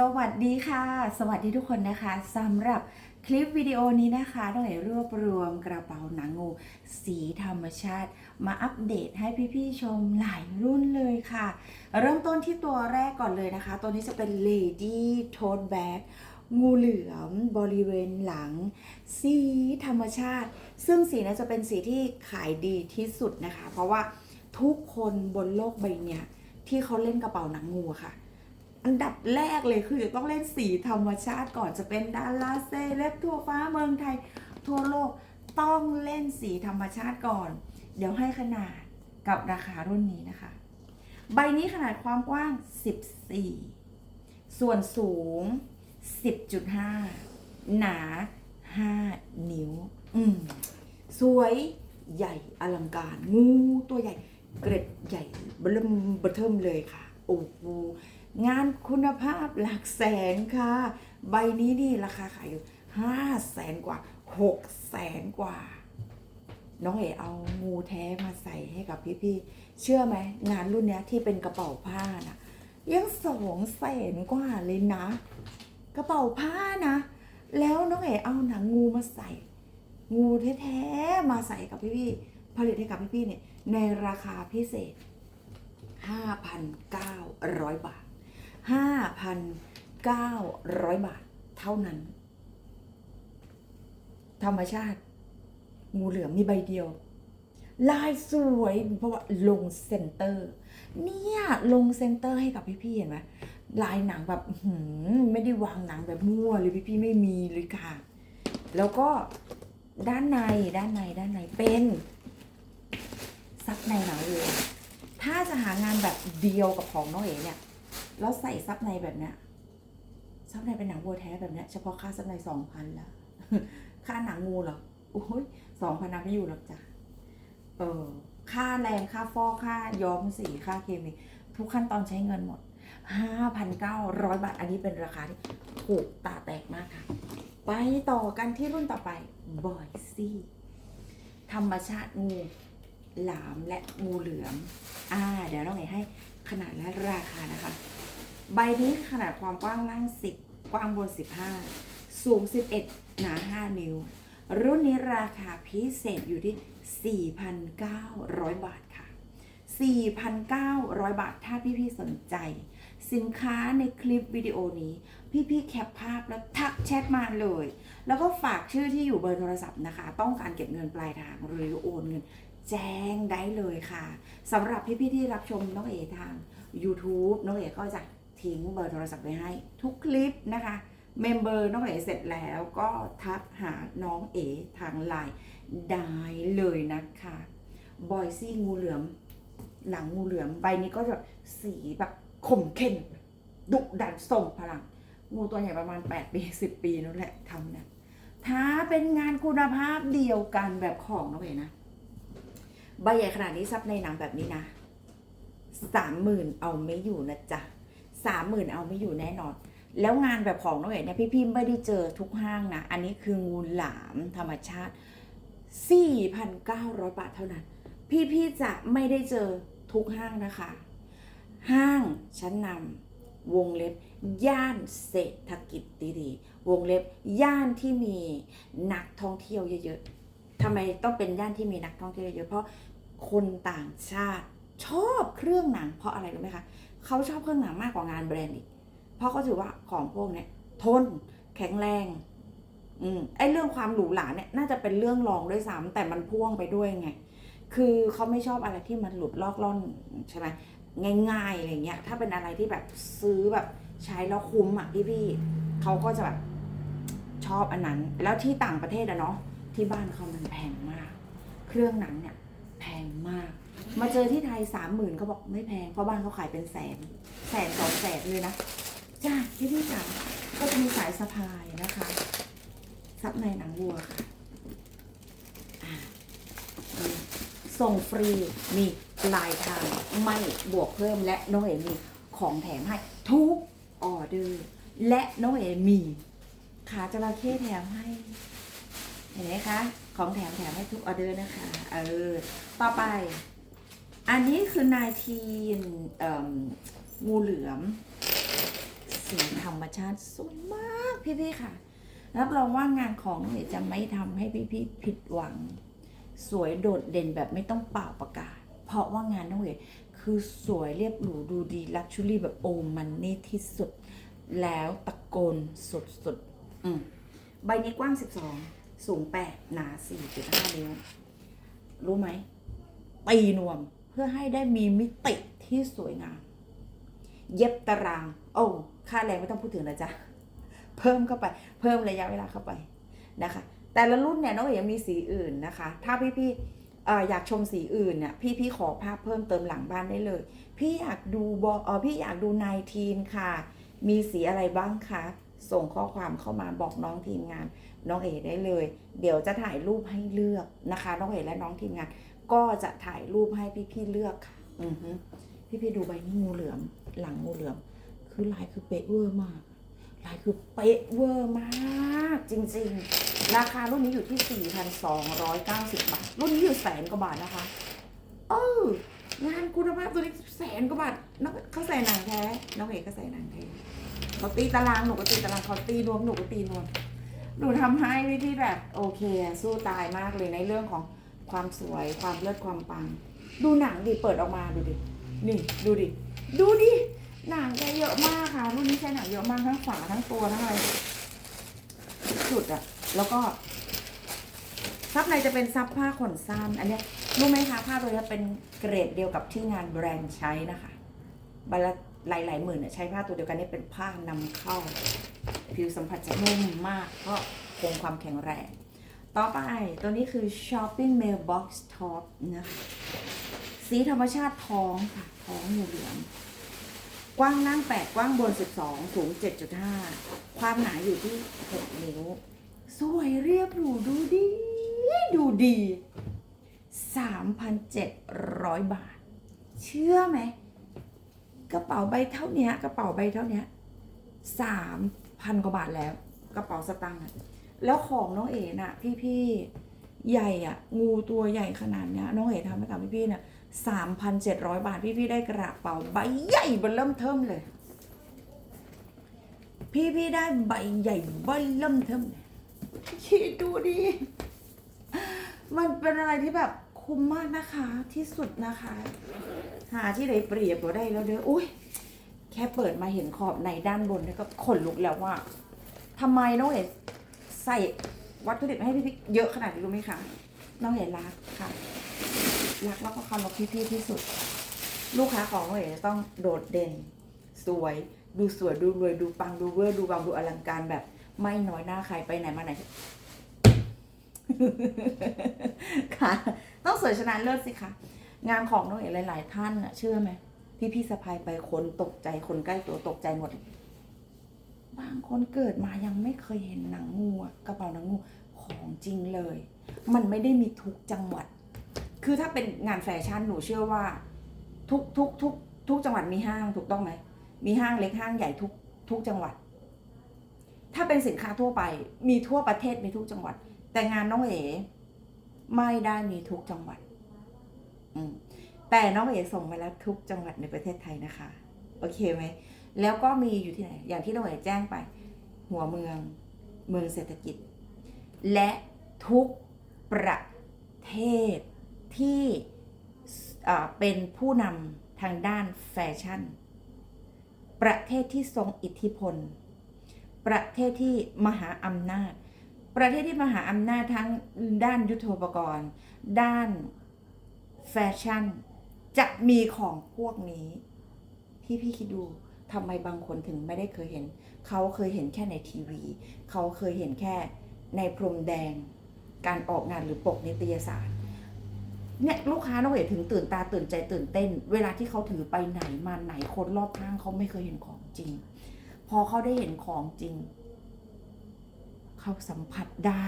สวัสดีค่ะ สวัสดีทุกคนนะคะสำหรับคลิปวิดีโอนี้นะคะต้องเอ๋รวบรวมกระเป๋าหนังงู สีธรรมชาติ มาอัปเดตให้พี่ๆชมหลายรุ่นเลยค่ะ เริ่มต้นที่ตัวแรกก่อนเลยนะคะ ตัวนี้จะเป็น Lady Tote Bag งูเหลือมบริเวณหลัง สีธรรมชาติ ซึ่งสีนี้จะเป็นสีที่ขายดีที่สุดนะคะ เพราะว่าทุกคนบนโลกใบนี้ที่เขาเล่นกระเป๋าหนังงูค่ะ อันดับแรกเลยคือจะต้องเล่นสีธรรมชาติก่อนจะเป็นดาราเซเลบทั่วฟ้าเมืองไทย ทั่วโลกต้องเล่นสีธรรมชาติก่อน เดี๋ยวให้ขนาดกับราคารุ่นนี้นะคะ ใบนี้ขนาดความกว้าง 14 ส่วนสูง 10.5 หนา 5 นิ้ว อืม สวยใหญ่อลังการ งูตัวใหญ่ เกร็ดใหญ่เบิ่มเบอร์เทิมเลยค่ะ โอ้โห งานคุณภาพหลักแสนค่ะ ใบนี้นี่ราคาขายอยู่ห้าแสนกว่าหกแสนกว่า น้องเอ๋เอางูแท้มาใส่ให้กับพี่ๆ เชื่อไหม งานรุ่นนี้ที่เป็นกระเป๋าผ้าน่ะยังสองแสนกว่าเลยนะ กระเป๋าผ้านะ แล้วน้องเอ๋เอาหนังงูมาใส่ งูแท้ๆ มาใส่กับพี่ๆ ผลิตให้กับพี่ๆเนี่ยในราคาพิเศษ 5,900 บาท 5,900 บาทเท่านั้น ธรรมชาติ งูเหลือมมีใบเดียว ลายสวยเพราะว่าลงเซนเตอร์ เนี่ยลงเซนเตอร์ให้กับพี่ๆเห็นไหมลายหนังแบบหือไม่ได้วางหนังแบบมั่วเลยพี่ๆไม่มีเลยค่ะ แล้วก็ด้านในด้านในด้านในเป็นซับในหนังวัวถ้าจะหางานแบบเดียวกับของน้องเอ๋เนี่ย แล้วใส่ซับในแบบเนี้ยซับในเป็นหนังวัวแท้แบบเนี้ยเฉพาะค่าซับในสองพันละค่าหนังงูหรอโอ้ยสองพันนับไม่อยู่หรอกจ้ะเออค่าแรงค่าฟอกค่าย้อมสีค่าเคมีทุกขั้นตอนใช้เงินหมด 5,900 บาท อันนี้เป็นราคาที่ถูกตาแตกมากค่ะ ไปต่อกันที่รุ่นต่อไปบอยซี่ ธรรมชาติงู หลามและงูเหลือม อ่า เดี๋ยวน้องไหนให้ขนาดและราคานะคะ ใบนี้ขนาดความกว้างล่าง 10 กว้างบน 15 สูง 11 หนา 5 นิ้ว รุ่นนี้ราคาพิเศษอยู่ที่ 4,900 บาทค่ะ 4,900 บาทถ้าพี่ๆสนใจ สินค้าในคลิปวิดีโอนี้ พี่ๆแคปภาพแล้วทักแชทมาเลย แล้วก็ฝากชื่อที่อยู่เบอร์โทรศัพท์นะคะ ต้องการเก็บเงินปลายทางหรือโอนเงินแจ้งได้เลยค่ะสำหรับพี่ๆที่รับชมน้องเอทาง YouTube น้องเอก็จะ ทิ้งเบอร์โทรศัพท์ไว้ให้ทุกคลิปนะคะ เมมเบอร์น้องเอ๋เสร็จแล้วก็ทักหาน้องเอ๋ทางไลน์ได้เลยนะคะบอยซี่งูเหลือมหนังงูเหลือมใบนี้ก็จะสีแบบคมเข้มดุดันส่งพลัง งูตัวใหญ่ประมาณ 8 ปี 10 ปีนั่นแหละทำนะถ้าเป็นงานคุณภาพเดียวกันแบบของน้องเอ๋นะใบใหญ่ขนาดนี้ซับในหนังแบบนี้นะสามหมื่นเอาไม่อยู่นะจ๊ะ สามหมื่นเอาไม่อยู่แน่นอน แล้วงานแบบของน้องเอ๋เนี่ยพี่ๆไม่ได้เจอทุกห้างนะ อันนี้คืองูหลามธรรมชาติ 4,900 บาทเท่านั้น พี่ๆจะไม่ได้เจอทุกห้างนะคะ ห้างชั้นนำวงเล็บ ย่านเศรษฐกิจดีๆ วงเล็บย่านที่มีนักท่องเที่ยวเยอะๆทำไมต้องเป็นย่านที่มีนักท่องเที่ยวเยอะๆเพราะคนต่างชาติชอบเครื่องหนังเพราะอะไรรู้ไหมคะ เขาชอบเครื่องหนังมากกว่างานแบรนด์อีก เพราะเขาถือว่าของพวกเนี้ยทนแข็งแรง อืมไอเรื่องความหรูหราเนี่ยน่าจะเป็นเรื่องรองด้วยซ้ำแต่มันพ่วงไปด้วยไง คือเขาไม่ชอบอะไรที่มันหลุดลอกล่อนใช่ไหมง่ายๆอะไรเงี้ย ถ้าเป็นอะไรที่แบบซื้อแบบใช้แล้วคุ้มอะพี่ๆเขาก็จะแบบชอบอันนั้น แล้วที่ต่างประเทศอะเนาะที่บ้านเขามันแพงมาก เครื่องหนังเนี่ยแพงมาก มาเจอที่ไทยสามหมื่นเขาบอกไม่แพงเพราะบ้านเขาขายเป็นแสนแสนสองแสนเลยนะจ้าพี่พี่จ๋าก็จะมีสายสะพายนะคะซับในหนังวัวค่ะอ่ามีส่งฟรีมีปลายทางไม่บวกเพิ่มและน้องเอ๋มีของแถมให้ทุกออเดอร์และน้องเอ๋มีขาจระเข้แถมให้เห็นไหมคะ ของแถมแถมให้ทุกออเดอร์นะคะ เออ ต่อไป อันนี้คือนายทีนงูเหลือมสีธรรมชาติสวยมากพี่ๆค่ะ รับรองว่างานของน้องเอ๋จะไม่ทำให้พี่ๆผิดหวัง สวยโดดเด่นแบบไม่ต้องเป่าประกาศ เพราะว่างานน้องเอ๋คือสวยเรียบหรูดูดีลักชูรี่แบบโอมันนี่ที่สุด แล้วตะโกนสุดๆอืมใบนี้กว้าง 12 สูง 8 หนา4.5นิ้วรู้ไหมตีนวม พื่อให้ได้มีมิติที่สวยงาม เย็บตาราง โอ้ ค่าแรงไม่ต้องพูดถึงนะจ๊ะเพิ่มเข้าไป เพิ่มระยะเวลาเข้าไปนะคะ แต่ละรุ่นเนี่ยน้องเอ๋ยังมีสีอื่นนะคะ ถ้าพี่ๆอ่ออยากชมสีอื่นเนี่ยพี่ๆขอภาพเพิ่มเติมหลังบ้านได้เลย พี่อยากดูบอเออพี่อยากดูนายทีนค่ะ มีสีอะไรบ้างคะ ส่งข้อความเข้ามาบอกน้องทีมงาน น้องเอ๋ได้เลย เดี๋ยวจะถ่ายรูปให้เลือกนะคะ น้องเอ๋และน้องทีมงาน ก็จะถ่ายรูปให้พี่ๆเลือกค่ะอือฮึพี่ๆดูใบนี้งูเหลือม หลังงูเหลือม คือลายคือเป๊ะเวอร์มาก ลายคือเป๊ะเวอร์มาก จริงๆ ราคารุ่นนี้อยู่ที่ 4,290 บาท รุ่นนี้อยู่แสนกว่าบาทนะคะ เอองานคุณภาพตัวนี้แสนกว่าบาทน้องเขาใส่หนังแท้ น้องเอกก็ใส่หนังแท้เขาตีตารางหนูก็ตีตารางเขาตีนวมหนูก็ตีนวมหนูทำให้พี่ที่แบบโอเคอะสู้ตายมากเลยในเรื่องของ ความสวยความเลิศความปัง ดูหนังดิเปิดออกมาดูดินี่ดูดิดูดิหนังแกเยอะมากค่ะรุ่นนี้ใช้หนังเยอะมากทั้งฝาทั้งตัวทั้งอะไรสุดอะแล้วก็ซับในจะเป็นซับผ้าขนสั้นอันนี้รู้ไหมคะผ้าตัวนี้เป็นเกรดเดียวกับที่งานแบรนด์ใช้นะคะใบละหลายหมื่นเนี่ยใช้ผ้าตัวเดียวกันนี่เป็นผ้านำเข้า ผิวสัมผัสจะนุ่มมากก็คงความแข็งแรง ต่อไปตัวนี้คือ shopping mailbox top นะคะสีธรรมชาติท้องค่ะ ท้องงูเหลือมกว้างล่าง8กว้างบน12สูง7.5ความหนาอยู่ที่6นิ้ว สวยเรียบหรูดูดี ดูดี3,700บาท เชื่อไหม กระเป๋าใบเท่านี้กระเป๋าใบเท่านี้สามพันกว่าบาทแล้ว กระเป๋าสตางค์ แล้วของน้องเอ๋น่ะ พี่ๆ ใหญ่อะงูตัวใหญ่ขนาดเนี้ยน้องเอ๋ทำให้กับพี่ๆน่ะสามพันเจ็ดร้อยบาท พี่ๆ ได้กระเป๋าใบใหญ่เบนเริ่มเทิมเลย พี่ๆ ได้ใบใหญ่เบนเริ่มเทิมเลยคิดดูดิ มันเป็นอะไรที่แบบคุ้มมากนะคะที่สุดนะคะ หาที่ไหนเปรียบก็ได้แล้วเด้ออุ้ยแค่เปิดมาเห็นขอบในด้านบนนี่ก็ขนลุกแล้วว่าทำไมน้องเอ๋ ใส่วัตถุดิบให้พี่ๆเยอะขนาดนี้รู้ไหมคะน้องเอ๋รักค่ะ รักแล้วก็เคารพพี่ๆที่สุด ลูกค้าของน้องเอ๋จะต้องโดดเด่น สวย ดูสวยดูรวยดูปังดูเวอร์ดูบางดูอลังการแบบ ไม่น้อยหน้าใครไปไหนมาไหนค่ะ ต้องสวยชนะเลิศสิคะงานของน้องเอ๋หลาย ๆ ท่านน่ะเชื่อไหมพี่พี่สะพายไปคนตกใจคนใกล้ตัวตกใจหมด บางคนเกิดมายังไม่เคยเห็นหนังงูกระเป๋าหนังงูของจริงเลย มันไม่ได้มีทุกจังหวัด คือถ้าเป็นงานแฟชั่นหนูเชื่อว่า ทุกทุกทุกทุกจังหวัดมีห้างถูกต้องไหมมีห้างเล็กห้างใหญ่ทุกทุกจังหวัด ถ้าเป็นสินค้าทั่วไป มีทั่วประเทศมีทุกจังหวัด แต่งานน้องเอ๋ไม่ได้มีทุกจังหวัด อืมแต่น้องเอ๋ส่งไปแล้วทุกจังหวัดในประเทศไทยนะคะ โอเคไหม แล้วก็มีอยู่ที่ไหน อย่างที่น้องเอ๋แจ้งไป หัวเมือง เมืองเศรษฐกิจ และทุกประเทศที่เป็นผู้นำทางด้านแฟชั่น ประเทศที่ทรงอิทธิพล ประเทศที่มหาอำนาจ ประเทศที่มหาอำนาจทั้งด้านยุทโธปกรณ์ ด้านแฟชั่น จะมีของพวกนี้พี่พี่คิดดู ทำไมบางคนถึงไม่ได้เคยเห็น เขาเคยเห็นแค่ในทีวี เขาเคยเห็นแค่ในพรมแดง การออกงานหรือปกนิตยสารเนี่ยลูกค้าน้องเอ๋ถึงตื่นตาตื่นใจตื่นเต้น เวลาที่เขาถือไปไหนมาไหนคนรอบข้างเขาไม่เคยเห็นของจริง พอเขาได้เห็นของจริง เขาสัมผัสได้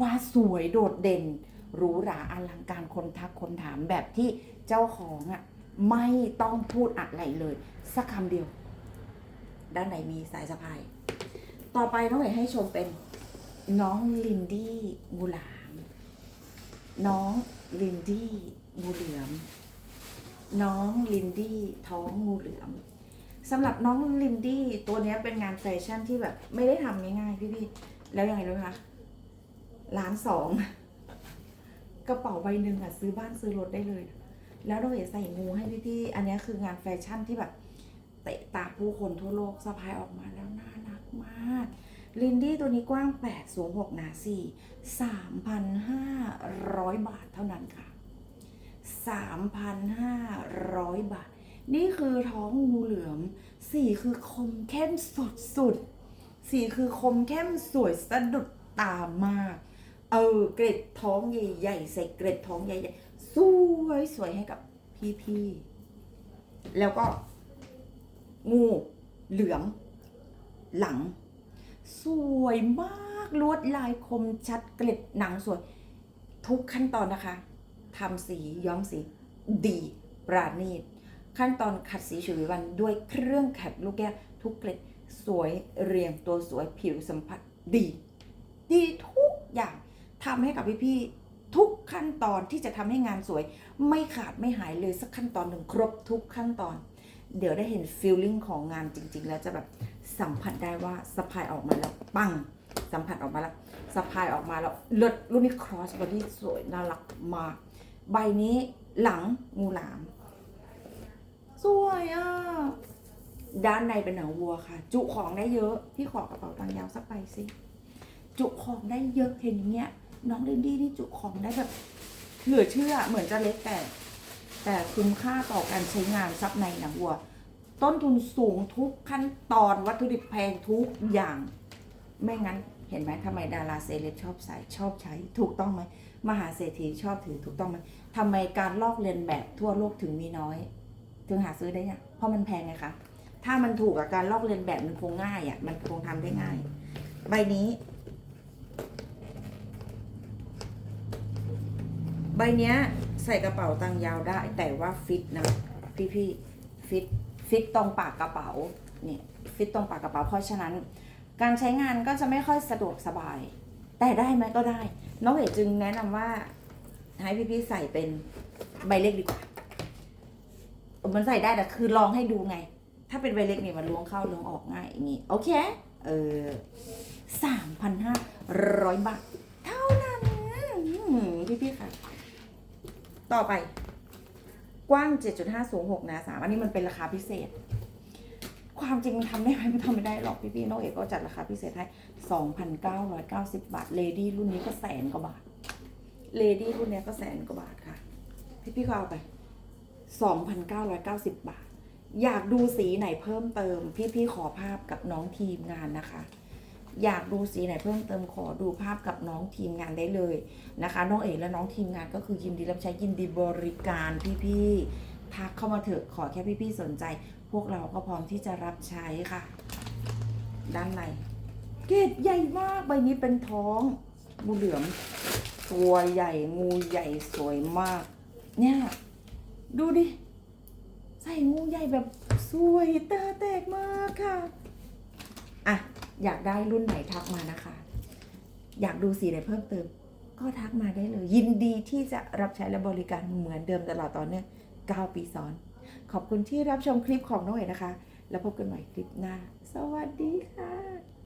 ว่าสวยโดดเด่นหรูหราอลังการคนทักคนถามแบบที่เจ้าของอะ่ะ ไม่ต้องพูดอะไรเลย สักคำเดียว ด้านในมีสายสะพาย ต่อไปน้องเอ๋ให้ชมเป็นน้องลินดี้งูหลาม น้องลินดี้งูเหลือม น้องลินดี้ท้องงูเหลือมสำหรับน้องลินดี้ตัวนี้เป็นงานแฟชั่นที่แบบ ไม่ได้ทำง่ายๆพี่ๆแล้วยังไงรู้คะล้านสอง กระเป๋าใบหนึ่งอะซื้อบ้านซื้อรถได้เลย แล้วเราเห็นใส่งูให้พี่ๆอันนี้คืองานแฟชั่นที่แบบเตะตาผู้คนทั่วโลกสะพายออกมาแล้วน่ารักมาก ลินดี้ตัวนี้กว้าง 8 สูง 6 หนา 4 3,500 บาทเท่านั้นค่ะ 3,500 บาท นี่คือท้องงูเหลือม สีคือคมเข้มสุดสุดสีคือคมเข้มสวยสะดุดตามาก เออ เกร็ดท้องใหญ่ๆใส่เกร็ดท้องใหญ่ๆ สวยสวยให้กับพี่ๆ แล้วก็งูเหลือมหลัง สวยมากลวดลายคมชัดเกล็ดหนังสวย ทุกขั้นตอนนะคะทำสีย้อมสีดีปราณีต ขั้นตอนขัดสีฉวีวันด้วยเครื่องขัดลูกแก้วทุกเกล็ดสวยเรียงตัวสวยผิวสัมผัสดี ดีทุกอย่างทำให้กับพี่ๆทุก ขั้นตอนที่จะทำให้งานสวย ไม่ขาดไม่หายเลยสักขั้นตอนหนึ่งครบทุกขั้นตอน เดี๋ยวได้เห็นฟีลลิ่งของงานจริง ๆ แล้วจะแบบสัมผัสได้ว่าสะพายออกมาแล้วปังสัมผัสออกมาแล้วสะพายออกมาแล้วเลิศรุ่นนี้ครอสบอดี้สวยน่ารักมากใบนี้หลังงูหลาม สวยอะด้านในเป็นหนังวัวค่ะ จุของได้เยอะ พี่ขอกระเป๋าตังค์ยาวสักใบสิ จุของได้เยอะเห็นอย่างเงี้ย น้องเรนดี้นี่จุของได้แบบเหลือเชื่อเหมือนจะเล็กแต่ แต่คุ้มค่าต่อการใช้งานซับในหนังวัว ต้นทุนสูงทุกขั้นตอนวัตถุดิบแพงทุกอย่าง ไม่งั้นเห็นไหมทำไมดาราเซเลบชอบใส่ชอบใช้ถูกต้องไหมมหาเศรษฐีชอบถือถูกต้องไหมทำไมการลอกเลียนแบบทั่วโลกถึงมีน้อย ถึงหาซื้อได้ยังเพราะมันแพงไงคะถ้ามันถูกกับการลอกเลียนแบบมันคงง่ายอะมันคงทำได้ง่าย ใบนี้ ใบเนี้ยใส่กระเป๋าตังยาวได้แต่ว่าฟิตนะพี่พี่ฟิตฟิตตรงปากกระเป๋าเนี่ยฟิตตรงปากกระเป๋าเพราะฉะนั้น การใช้งานก็จะไม่ค่อยสะดวกสบาย แต่ได้ไหมก็ได้ น้องเอ๋จึงแนะนำว่าให้พี่พี่ใส่เป็นใบเล็กดีกว่ามันใส่ได้แต่คือลองให้ดูไง ถ้าเป็นใบเล็กเนี่ยมันล้วงเข้าล้วงออกง่ายอย่างนี้โอเคเออสามพันห้าร้อยบาท เท่านั้นพี่พี่ค่ะ ต่อไป กว้าง 7.5 สูง 6 นะ3อันนี้มันเป็นราคาพิเศษ ความจริงมันทำได้ไหมมันทำไม่ได้หรอกพี่พี่ๆน้องเอกก็จัดราคาพิเศษให้ 2,990 บาท เลดี้รุ่นนี้ก็แสนกว่าบาท เลดี้รุ่นนี้ก็แสนกว่าบาทค่ะ พี่พี่ๆก็เอาไป 2,990 บาท อยากดูสีไหนเพิ่มเติม พี่พี่ๆขอภาพกับน้องทีมงานนะคะ อยากดูสีไหนเพิ่มเติมขอดูภาพกับน้องทีมงานได้เลยนะคะ น้องเอ๋และน้องทีมงานก็คือยินดีรับใช้ยินดีบริการพี่ๆทักเข้ามาเถอะขอแค่พี่ๆสนใจ พวกเราก็พร้อมที่จะรับใช้ค่ะ ด้านในเกตใหญ่มากใบนี้เป็นท้องงูเหลือมตัวใหญ่งูใหญ่สวยมาก เนี่ยดูดิ ใส่งูใหญ่แบบสวยตาแตกมากค่ะ อะ อยากได้รุ่นไหนทักมานะคะ อยากดูสีไหนเพิ่มเติม ก็ทักมาได้เลย ยินดีที่จะรับใช้และบริการเหมือนเดิมตลอดต่อเนื่อง9ปีซ้อน ขอบคุณที่รับชมคลิปของน้องเอ๋นะคะ แล้วพบกันใหม่คลิปหน้า สวัสดีค่ะ